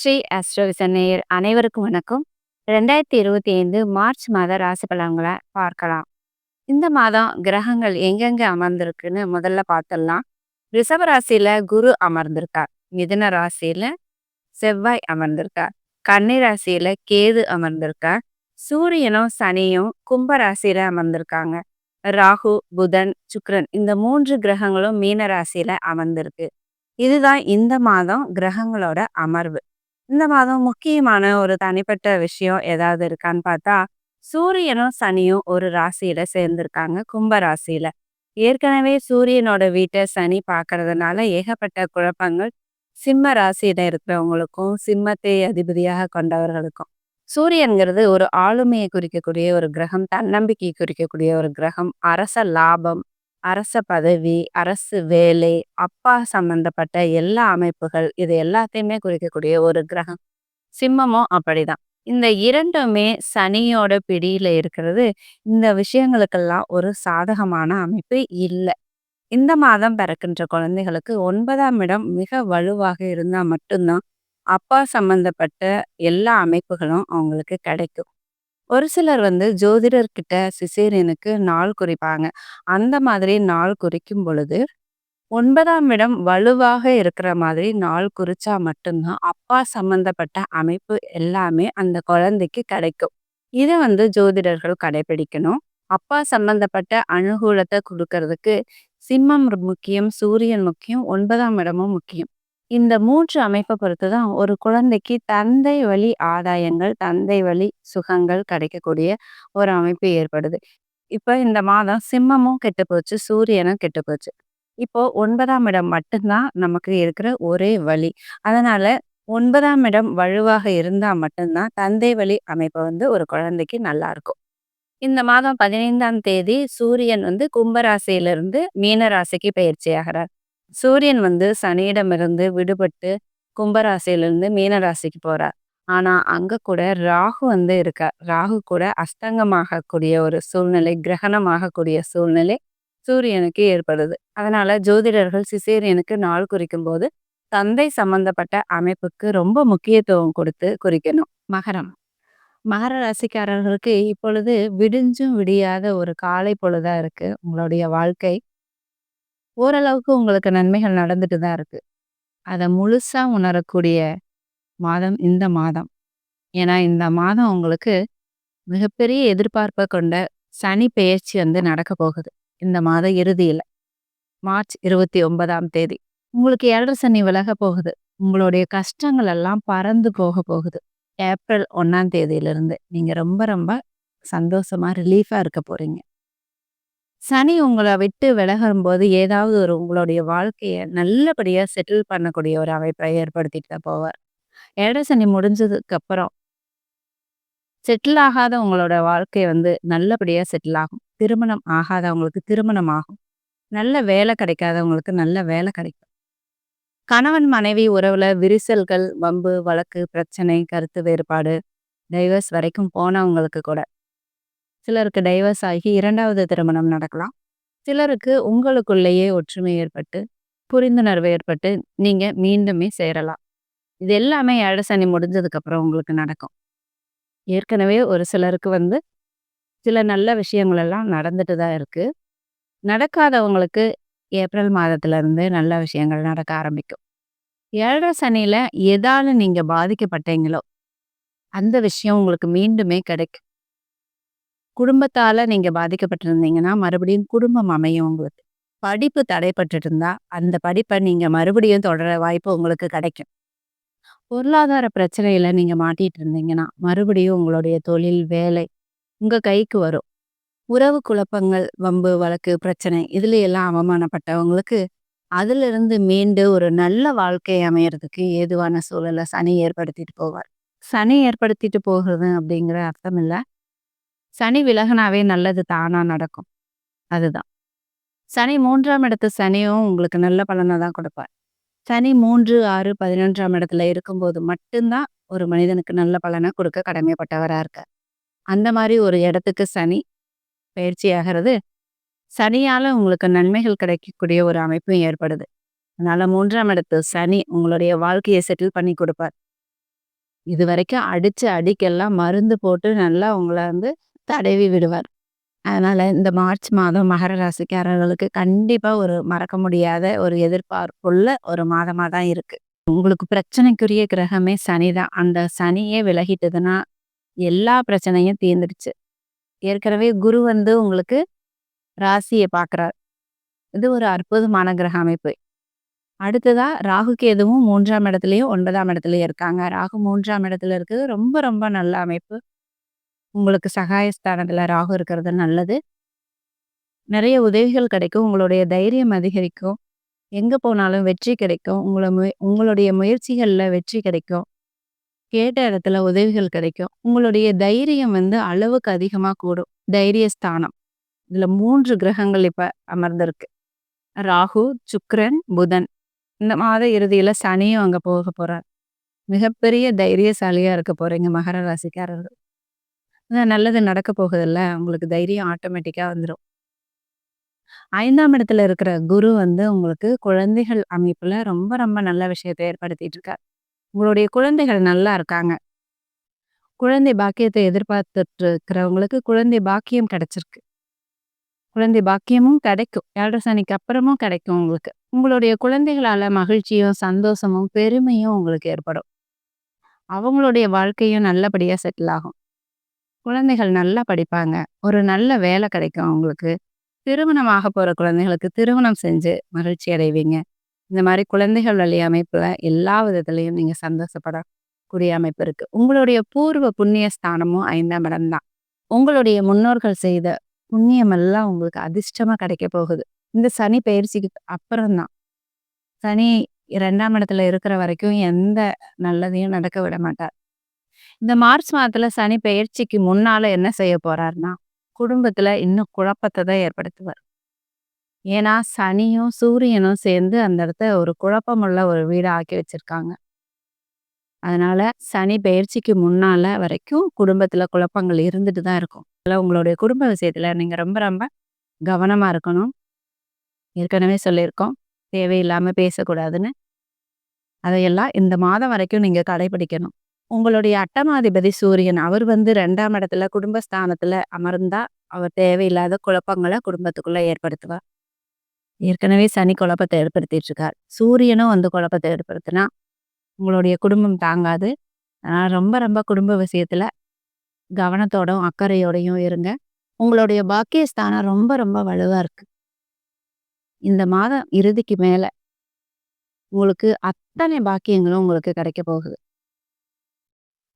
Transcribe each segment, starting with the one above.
ஸ்ரீ அஸ்ட்ரோவிசன் அனைவருக்கும் வணக்கம். ரெண்டாயிரத்தி இருபத்தி ஐந்து மார்ச் மாத ராசி பலன்களை பார்க்கலாம். இந்த மாதம் கிரகங்கள் எங்கெங்க அமர்ந்திருக்குன்னு முதல்ல பார்த்துடலாம். ரிஷப ராசியில குரு அமர்ந்திருக்கார். மிதுன ராசியில செவ்வாய் அமர்ந்திருக்கார். கன்னி ராசியில கேது அமர்ந்திருக்கார். சூரியனும் சனியும் கும்ப ராசியில அமர்ந்திருக்காங்க. ராகு புதன் சுக்ரன் இந்த மூன்று கிரகங்களும் மீன ராசியில அமர்ந்திருக்கு. இதுதான் இந்த மாதம் கிரகங்களோட அமர்வு. இந்த மாதம் முக்கியமான ஒரு தனிப்பட்ட விஷயம் ஏதாவது இருக்கான்னு பார்த்தா சூரியனும் சனியும் ஒரு ராசியில சேர்ந்திருக்காங்க கும்ப ராசியில. ஏற்கனவே சூரியனோட வீட்டை சனி பார்க்கறதுனால ஏகப்பட்ட குழப்பங்கள் சிம்ம ராசியில இருக்கிறவங்களுக்கும் சிம்மத்தை அதிபதியாக கொண்டவர்களுக்கும். சூரியன்கிறது ஒரு ஆளுமையை குறிக்கக்கூடிய ஒரு கிரகம் தன்னம்பிக்கையை குறிக்கக்கூடிய ஒரு கிரகம் அரச லாபம் அரச பதவி அரசு வேலை அப்பா சம்பந்தப்பட்ட எல்லா அமைப்புகள் இது எல்லாத்தையுமே குறிக்கக்கூடிய ஒரு கிரகம். சிம்மமும் அப்படிதான். இந்த இரண்டுமே சனியோட பிடியில இருக்கிறது. இந்த விஷயங்களுக்கெல்லாம் ஒரு சாதகமான அமைப்பு இல்லை. இந்த மாதம் பிறக்கின்ற குழந்தைகளுக்கு ஒன்பதாம் இடம் மிக வலுவாக இருந்தால் மட்டும்தான் அப்பா சம்பந்தப்பட்ட எல்லா அமைப்புகளும் அவங்களுக்கு கிடைக்கும். ஒரு சிலர் வந்து ஜோதிடர்கிட்ட சிசேரியனுக்கு நாள் குறிப்பாங்க. அந்த மாதிரி நாள் குறிக்கும் பொழுது ஒன்பதாம் இடம் வலுவாக இருக்கிற மாதிரி நாள் குறிச்சா மட்டும்தான் அப்பா சம்பந்தப்பட்ட அமைப்பு எல்லாமே அந்த குழந்தைக்கு கிடைக்கும். இதை வந்து ஜோதிடர்கள் கடைபிடிக்கணும் அப்பா சம்பந்தப்பட்ட அனுகூலத்தை கொடுக்கறதுக்கு சிம்மம் முக்கியம் சூரியன் முக்கியம் ஒன்பதாம் இடமும் முக்கியம். இந்த மூன்று அமைப்பை பொறுத்து தான் ஒரு குழந்தைக்கு தந்தை வழி ஆதாயங்கள் தந்தை வழி சுகங்கள் கிடைக்கக்கூடிய ஒரு அமைப்பு ஏற்படுது. இப்போ இந்த மாதம் சிம்மமும் கெட்டு போச்சு சூரியனும் கெட்டு போச்சு. இப்போ ஒன்பதாம் இடம் மட்டும்தான் நமக்கு இருக்கிற ஒரே வழி. அதனால ஒன்பதாம் இடம் வலுவாக இருந்தா மட்டும்தான் தந்தை வழி அமைப்பு வந்து ஒரு குழந்தைக்கு நல்லா இருக்கும். இந்த மாதம் பதினைந்தாம் தேதி சூரியன் வந்து கும்பராசியிலிருந்து மீனராசிக்கு பயிற்சி ஆகிறார் சூரியன் வந்து சனியிடமிருந்து விடுபட்டு கும்பராசியிலிருந்து மீனராசிக்கு போறார். ஆனா அங்க கூட ராகு வந்து இருக்கார் ராகு கூட அஸ்தங்கமாகக்கூடிய ஒரு சூழ்நிலை கிரகணமாகக்கூடிய சூழ்நிலை சூரியனுக்கு ஏற்படுது. அதனால ஜோதிடர்கள் சிசேரியனுக்கு நாள் குறிக்கும் போது தந்தை சம்பந்தப்பட்ட அமைப்புக்கு ரொம்ப முக்கியத்துவம் கொடுத்து குறிக்கணும். மகரம். மகர ராசிக்காரர்களுக்கு இப்பொழுது விடிஞ்சும் விடியாத ஒரு காலை பொழுதா இருக்கு. உங்களுடைய வாழ்க்கை ஓரளவுக்கு உங்களுக்கு நன்மைகள் நடந்துட்டு தான் இருக்கு. அதை முழுசா உணரக்கூடிய மாதம் இந்த மாதம். ஏன்னா இந்த மாதம் உங்களுக்கு மிகப்பெரிய எதிர்பார்ப்பை கொண்ட சனி பெயர்ச்சி வந்து நடக்க போகுது. இந்த மாத இறுதியில். மார்ச் இருபத்தி ஒன்பதாம் தேதி. உங்களுக்கு ஏழரை சனி விலக போகுது. உங்களுடைய கஷ்டங்கள் எல்லாம் பறந்து போக போகுது. ஏப்ரல் ஒன்றாம் தேதியிலிருந்து நீங்கள் ரொம்ப ரொம்ப சந்தோஷமா ரிலீஃபாக இருக்க போகிறீங்க சனி உங்களை விட்டு விலகும்போது ஏதாவது ஒரு உங்களுடைய வாழ்க்கைய நல்லபடியா செட்டில் பண்ணக்கூடிய ஒரு அமைப்பை ஏற்படுத்திட்டு தான் போவார். ஏழரை சனி முடிஞ்சதுக்கு அப்புறம் செட்டில் ஆகாத உங்களோட வாழ்க்கை வந்து நல்லபடியா செட்டில் ஆகும். திருமணம் ஆகாதவங்களுக்கு திருமணம் ஆகும். நல்ல வேலை கிடைக்காதவங்களுக்கு நல்ல வேலை கிடைக்கும். கணவன் மனைவி உறவுல விரிசல்கள், வம்பு, வழக்கு, பிரச்சனை, கருத்து வேறுபாடு, டைவர்ஸ் வரைக்கும் போனவங்களுக்கு கூட சிலருக்கு டைவர்ஸ் ஆகி இரண்டாவது திருமணம் நடக்கலாம். சிலருக்கு உங்களுக்குள்ளேயே ஒற்றுமை ஏற்பட்டு புரிந்துணர்வு ஏற்பட்டு நீங்கள் மீண்டுமே சேரலாம். இது எல்லாமே ஏழை சனி உங்களுக்கு நடக்கும். ஏற்கனவே ஒரு சிலருக்கு வந்து சில நல்ல விஷயங்கள் எல்லாம் நடந்துட்டு தான் இருக்குது நடக்காதவங்களுக்கு ஏப்ரல் மாதத்துலேருந்து நல்ல விஷயங்கள் நடக்க ஆரம்பிக்கும். ஏழரை சனியில் எதால் நீங்கள் பாதிக்கப்பட்டீங்களோ அந்த விஷயம் உங்களுக்கு மீண்டுமே கிடைக்கும். குடும்பத்தால நீங்க பாதிக்கப்பட்டிருந்தீங்கன்னா, மறுபடியும் குடும்பம் அமையும் உங்களுக்கு. படிப்பு தடைப்பட்டுட்டு இருந்தா, அந்த படிப்பை நீங்க மறுபடியும் தொடர வாய்ப்பு உங்களுக்கு கிடைக்கும். பொருளாதார பிரச்சனையில நீங்க மாட்டிட்டு இருந்தீங்கன்னா, மறுபடியும் உங்களுடைய தொழில், வேலை உங்க கைக்கு வரும். உறவு குழப்பங்கள், வம்பு, வழக்கு, பிரச்சனை இதுல எல்லாம் அவமானப்பட்டவங்களுக்கு, அதிலிருந்து மீண்டு ஒரு நல்ல வாழ்க்கை அமையறதுக்கு ஏதுவான சூழலை சனி ஏற்படுத்திட்டு போவார். சனி ஏற்படுத்திட்டு போகிறது அப்படிங்கிற அர்த்தம் இல்லை சனி விலகினாவே நல்லது தானா நடக்கும். அதுதான். சனி மூன்றாம் இடத்து சனியும் உங்களுக்கு நல்ல பலனை தான் கொடுப்பார். சனி மூன்று ஆறு பதினொன்றாம் இடத்துல இருக்கும்போது மட்டும்தான் ஒரு மனிதனுக்கு நல்ல பலனை கொடுக்க கடமைப்பட்டவரா இருக்கார். அந்த மாதிரி ஒரு இடத்துக்கு சனி பயிற்சி ஆகிறது சனியால உங்களுக்கு நன்மைகள் கிடைக்கக்கூடிய ஒரு அமைப்பும் ஏற்படுது. அதனால் மூன்றாம் இடத்து சனி உங்களுடைய வாழ்க்கையை செட்டில் பண்ணி கொடுப்பார். இது வரைக்கும் அடிச்ச அடிக்கெல்லாம் மருந்து போட்டு நல்லா உங்களை வந்து தடவி விடுவார். அதனால இந்த மார்ச் மாதம் மகர ராசிக்காரர்களுக்கு கண்டிப்பாக ஒரு மறக்க முடியாத ஒரு எதிர்பார்ப்புள்ள ஒரு மாதமா தான் இருக்கு. உங்களுக்கு பிரச்சனைக்குரிய கிரகமே சனிதான். அந்த சனியே விலகிட்டதுன்னா, எல்லா பிரச்சனையும் தீர்ந்துடுச்சு. ஏற்கனவே குரு வந்து உங்களுக்கு ராசியை பார்க்குறார். இது ஒரு அற்புதமான கிரக அமைப்பு. அடுத்ததாக ராகு கேதுவும் 3ஆம் இடத்துலயும் ஒன்பதாம் இடத்துலயும் இருக்காங்க. ராகு மூன்றாம் இடத்துல இருக்குது. ரொம்ப ரொம்ப நல்ல அமைப்பு. உங்களுக்கு சகாயஸ்தானத்துல ராகு இருக்கிறது நல்லது. நிறைய உதவிகள் கிடைக்கும். உங்களுடைய தைரியம் அதிகரிக்கும். எங்க போனாலும் வெற்றி கிடைக்கும். உங்களை மு உங்களுடைய முயற்சிகள்ல வெற்றி கிடைக்கும். கேட்ட இடத்துல உதவிகள் கிடைக்கும். உங்களுடைய தைரியம் வந்து அளவுக்கு அதிகமா கூடும். தைரிய ஸ்தானம். இதுல மூன்று கிரகங்கள் இப்ப அமர்ந்திருக்கு. ராகு, சுக்ரன் புதன். இந்த மாத இறுதியில சனியும் அங்க போக போறார். மிகப்பெரிய தைரியசாலியா இருக்க போறீங்க மகர ராசிக்காரர்கள். நல்லது நடக்க போகுதுல்ல. உங்களுக்கு தைரியம் ஆட்டோமேட்டிக்கா வந்துடும் ஐந்தாம் இடத்துல இருக்கிற குரு வந்து உங்களுக்கு குழந்தைகள் அமைப்புல ரொம்ப ரொம்ப நல்ல விஷயத்த ஏற்படுத்திட்டு இருக்கார். உங்களுடைய குழந்தைகள் நல்லா இருக்காங்க. குழந்தை பாக்கியத்தை எதிர்பார்த்துட்டு இருக்கிறவங்களுக்கு குழந்தை பாக்கியம் கிடைச்சிருக்கு. குழந்தை பாக்கியமும் கிடைக்கும். ஏழரை சனிக்கு அப்புறமும் கிடைக்கும் உங்களுக்கு. உங்களுடைய குழந்தைகளால மகிழ்ச்சியும், சந்தோஷமும், பெருமையும் உங்களுக்கு ஏற்படும். அவங்களுடைய வாழ்க்கையும் நல்லபடியா செட்டில் ஆகும். குழந்தைகள் நல்லா படிப்பாங்க. ஒரு நல்ல வேலை கிடைக்கும் அவங்களுக்கு. திருமணம் ஆகப் போகிற குழந்தைகளுக்கு திருமணம் செஞ்சு மகிழ்ச்சி அடைவீங்க. இந்த மாதிரி குழந்தைகள் வழி அமைப்பில் எல்லா விதத்துலையும் நீங்கள் சந்தோஷப்படக்கூடிய அமைப்பு இருக்கு. உங்களுடைய பூர்வ புண்ணிய ஸ்தானமும் ஐந்தாம் இடம் தான். உங்களுடைய முன்னோர்கள் செய்த புண்ணியமெல்லாம் உங்களுக்கு அதிர்ஷ்டமாக கிடைக்க போகுது. இந்த சனி பயிற்சிக்கு அப்புறம் தான். சனி இரண்டாம் இடத்துல இருக்கிற வரைக்கும் எந்த நல்லதையும் நடக்க விட மாட்டார். இந்த மார்ச் மாதத்துல சனி பெயர்ச்சிக்கு முன்னால என்ன செய்ய போறாருன்னா குடும்பத்துல இன்னும் குழப்பத்தை தான் ஏற்படுத்துவார். ஏன்னா, சனியும், சூரியனும் சேர்ந்து அந்த இடத்த ஒரு குழப்பமுள்ள ஒரு வீடை ஆக்கி வச்சிருக்காங்க. அதனால சனி பயிற்சிக்கு முன்னால வரைக்கும் குடும்பத்துல குழப்பங்கள் இருந்துட்டு தான் இருக்கும். அதில் உங்களுடைய குடும்ப விஷயத்துல நீங்க ரொம்ப ரொம்ப கவனமா இருக்கணும். ஏற்கனவே சொல்லியிருக்கோம். தேவையில்லாம பேசக்கூடாதுன்னு. அதையெல்லாம் இந்த மாதம் வரைக்கும் நீங்க கடைபிடிக்கணும். உங்களுடைய அட்டமாதிபதி சூரியன் அவர் வந்து ரெண்டாம் இடத்துல குடும்பஸ்தானத்துல அமர்ந்தா, அவர் தேவையில்லாத குழப்பங்களை குடும்பத்துக்குள்ள ஏற்படுத்துவார். ஏற்கனவே சனி குழப்பத்தை ஏற்படுத்திட்டு இருக்கார். சூரியனும் வந்து குழப்பத்தை ஏற்படுத்தினா, உங்களுடைய குடும்பம் தாங்காது. ஆனால் ரொம்ப ரொம்ப குடும்ப விஷயத்துல கவனத்தோடும், அக்கறையோடையும் இருங்க. உங்களுடைய பாக்கியஸ்தானம் ரொம்ப ரொம்ப வலுவா இருக்கு. இந்த மாதம் இறுதிக்கு மேல உங்களுக்கு அத்தனை பாக்கியங்களும் உங்களுக்கு கிடைக்க போகுது.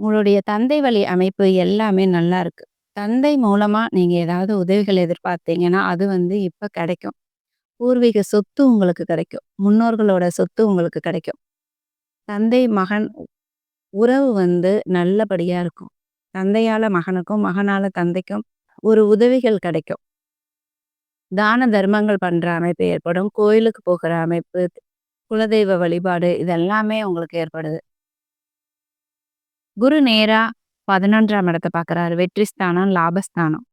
உங்களுடைய தந்தை வழி அமைப்பு எல்லாமே நல்லா இருக்கு. தந்தை மூலமா நீங்க ஏதாவது உதவிகள் எதிர்பார்த்தீங்கன்னா, அது வந்து இப்ப கிடைக்கும். பூர்வீக சொத்து உங்களுக்கு கிடைக்கும். முன்னோர்களோட சொத்து உங்களுக்கு கிடைக்கும். தந்தை, மகன் உறவு வந்து நல்லபடியா இருக்கும். தந்தையால மகனுக்கும், மகனால தந்தைக்கும் ஒரு உதவிகள் கிடைக்கும். தான தர்மங்கள் பண்ற அமைப்பு ஏற்படும். கோயிலுக்கு போகிற அமைப்பு, குலதெய்வ வழிபாடு இதெல்லாமே உங்களுக்கு ஏற்படுது. குரு நேரா பதினொன்றாம் இடத்தை பார்க்குறாரு. வெற்றி ஸ்தானம், லாபஸ்தானம்.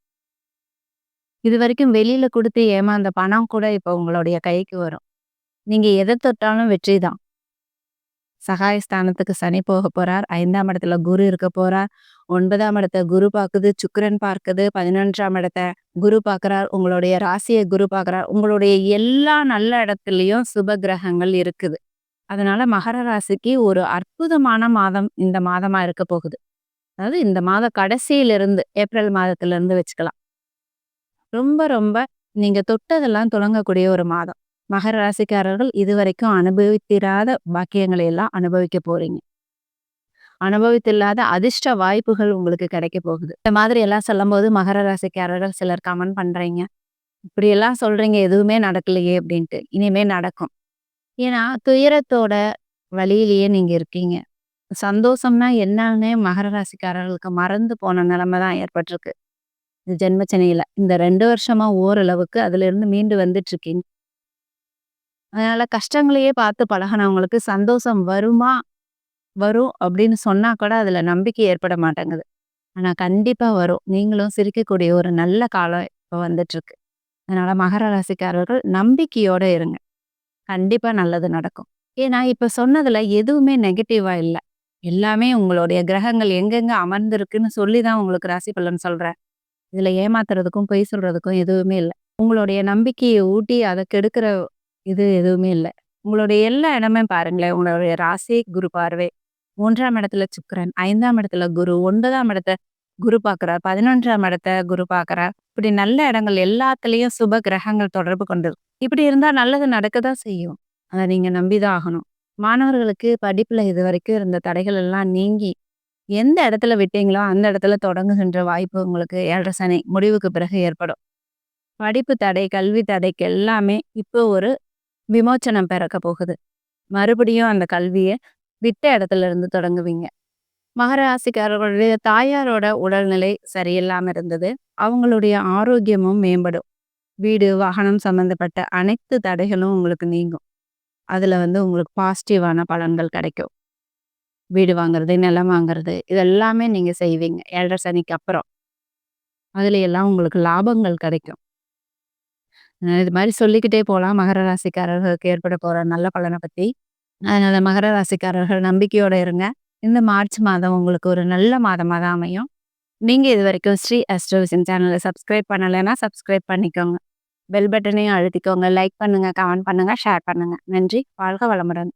இதுவரைக்கும் வெளியில கொடுத்து ஏமாந்த பணம் கூட இப்போ உங்களுடைய கைக்கு வரும். நீங்க எதை தொட்டாலும் வெற்றி தான். சகாயஸ்தானத்துக்கு சனி போக போறார். ஐந்தாம் இடத்துல குரு இருக்க போறார். ஒன்பதாம் இடத்த குரு பார்க்குது, சுக்கரன் பார்க்குது. 11ஆம் இடத்த குரு பார்க்குறார். உங்களுடைய ராசியை குரு பார்க்குறார். உங்களுடைய எல்லா நல்ல இடத்துலையும் சுப கிரகங்கள் இருக்குது. அதனால மகர ராசிக்கு ஒரு அற்புதமான மாதம் இந்த மாதமா இருக்க போகுது. அதாவது இந்த மாத கடைசியிலிருந்து ஏப்ரல் மாதத்திலிருந்து வச்சுக்கலாம். ரொம்ப ரொம்ப நீங்க தொட்டதெல்லாம் துலங்கக்கூடிய ஒரு மாதம். மகர ராசிக்காரர்கள் இதுவரைக்கும் அனுபவித்திராத பாக்கியங்களை எல்லாம் அனுபவிக்க போறீங்க. அனுபவித்தில்லாத அதிர்ஷ்ட வாய்ப்புகள் உங்களுக்கு கிடைக்க போகுது. இந்த மாதிரி எல்லாம் சொல்லும்போது மகர ராசிக்காரர்கள் சிலர் கமெண்ட் பண்றீங்க. இப்படியெல்லாம் சொல்றீங்க எதுவுமே நடக்கலையே அப்படின்ட்டு. இனிமே நடக்கும். ஏன்னா, துயரத்தோட வழியிலேயே நீங்க இருக்கீங்க. சந்தோஷம்னா என்னன்னே மகர ராசிக்காரர்களுக்கு மறந்து போன நிலைமை தான் ஏற்பட்டிருக்கு. இந்த ஜென்மச்சனியில. இந்த 2 வருஷமா ஓரளவுக்கு அதிலிருந்து மீண்டு வந்துட்டு இருக்கீங்க. அதனால கஷ்டங்களையே பார்த்து பழகுனவங்களுக்கு சந்தோஷம் வருமா? வரும் அப்படின்னு சொன்னா கூட அதுல நம்பிக்கை ஏற்பட மாட்டேங்குது. ஆனா கண்டிப்பா வரும். நீங்களும் சிரிக்கக்கூடிய ஒரு நல்ல காலம் இப்ப வந்துட்டுருக்கு. அதனால மகர ராசிக்காரர்கள் நம்பிக்கையோட இருங்க. கண்டிப்பாக நல்லது நடக்கும். ஏன்னா இப்போ சொன்னதில் எதுவுமே நெகட்டிவாக இல்லை எல்லாமே உங்களுடைய கிரகங்கள் எங்கெங்க அமர்ந்திருக்குன்னு சொல்லி தான் உங்களுக்கு ராசி பலன் சொல்கிறேன் இதில் ஏமாத்துறதுக்கும், பொய் சொல்கிறதுக்கும் எதுவுமே இல்லை உங்களுடைய நம்பிக்கையை ஊட்டி அதை கெடுக்கிற இது எதுவுமே இல்லை உங்களுடைய எல்லா இடமே பாருங்களேன். உங்களுடைய ராசி குரு பார்வை. மூன்றாம் இடத்துல சுக்கரன் ஐந்தாம் இடத்துல குரு, ஒன்பதாம் இடத்த குரு பார்க்குறார் பதினொன்றாம் இடத்த குரு பார்க்குறார் இப்படி நல்ல இடங்கள் எல்லாத்துலேயும் சுப கிரகங்கள் தொடர்பு கொண்டிருக்கு. இப்படி இருந்தால் நல்லது நடக்க தான் செய்யும். அதை நீங்கள் நம்பி தான் ஆகணும். மாணவர்களுக்கு படிப்பில் இது வரைக்கும் இருந்த தடைகள் எல்லாம் நீங்கி, எந்த இடத்துல விட்டீங்களோ அந்த இடத்துல தொடங்குகின்ற வாய்ப்பு உங்களுக்கு ஏழரை சனி முடிவுக்கு பிறகு ஏற்படும். படிப்பு தடை, கல்வி தடைக்கு எல்லாமே இப்போ ஒரு விமோச்சனம் பிறக்க போகுது. மறுபடியும் அந்த கல்வியை விட்ட இடத்துல இருந்து தொடங்குவீங்க. மகர ராசிக்காரர்களுடைய தாயாரோட உடல்நிலை சரியில்லாம இருந்தது. அவங்களுடைய ஆரோக்கியமும் மேம்படும். வீடு, வாகனம் சம்பந்தப்பட்ட அனைத்து தடைகளும் உங்களுக்கு நீங்கும். அதுல வந்து உங்களுக்கு பாசிட்டிவான பலன்கள் கிடைக்கும். வீடு வாங்குறது, நிலம் வாங்குறது இதெல்லாமே நீங்கள் நீங்க செய்வீங்க. ஏழரை சனிக்கு அப்புறம். அதுல எல்லாம் உங்களுக்கு லாபங்கள் கிடைக்கும். இது மாதிரி சொல்லிக்கிட்டே போகலாம் மகர ராசிக்காரர்களுக்கு ஏற்பட போற நல்ல பலனை பத்தி. அதனால மகர ராசிக்காரர்கள் நம்பிக்கையோட இருங்க. இந்த மார்ச் மாதம் உங்களுக்கு ஒரு நல்ல மாதமாக தான் அமையும். நீங்கள் இது வரைக்கும் ஸ்ரீ அஸ்ட்ரோவிஷன் சேனலை சப்ஸ்கிரைப் பண்ணலைன்னா சப்ஸ்கிரைப் பண்ணிக்கோங்க. பெல் பட்டனையும் அழுத்திக்கோங்க. லைக் பண்ணுங்க, கமெண்ட் பண்ணுங்கள் ஷேர் பண்ணுங்கள் நன்றி. வாழ்க வளமுடன்.